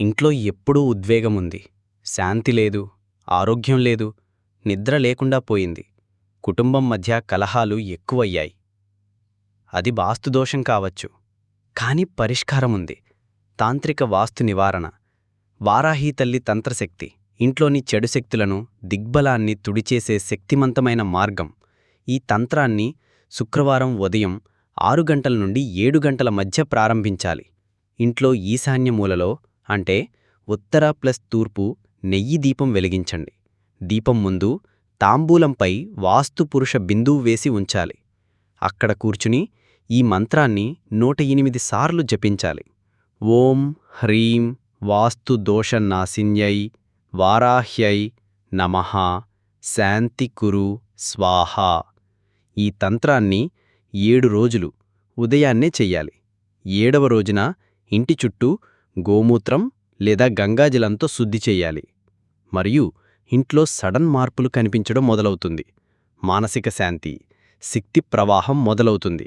ఇంట్లో ఎప్పుడూ ఉద్వేగముంది శాంతి లేదు ఆరోగ్యం లేదు నిద్ర లేకుండా పోయింది. కుటుంబం మధ్య కలహాలు ఎక్కువయ్యాయి. అది వాస్తుదోషం కావచ్చు. కాని పరిష్కారముంది తాంత్రిక వాస్తు నివారణ. వారాహీ తల్లి తంత్రశక్తి. ఇంట్లోని చెడు శక్తులను దిగ్బలాన్ని తుడిచేసే శక్తిమంతమైన మార్గం. ఈ తంత్రాన్ని శుక్రవారం ఉదయం ఆరు గంటల నుండి ఏడు గంటల మధ్య ప్రారంభించాలి. ఇంట్లో ఈశాన్య మూలలో అంటే ఉత్తర ప్లస్ తూర్పు నెయ్యి దీపం వెలిగించండి. దీపం ముందు తాంబూలంపై వాస్తుపురుష బిందువు వేసి ఉంచాలి. అక్కడ కూర్చుని ఈ మంత్రాన్ని నూట ఎనిమిది సార్లు జపించాలి. ఓం హ్రీం వాస్తు దోష నాసిన్యై వారాహ్యై నమ. శాంతి కురు స్వాహ. ఈ తంత్రాన్ని ఏడు రోజులు ఉదయాన్నే చెయ్యాలి. ఏడవ రోజున ఇంటి చుట్టూ గోమూత్రం లేదా గంగాజలంతో శుద్ధి చెయ్యాలి మరియు ఇంట్లో సడన్ మార్పులు కనిపించడం మొదలవుతుంది. మానసిక శాంతి శక్తి ప్రవాహం మొదలవుతుంది.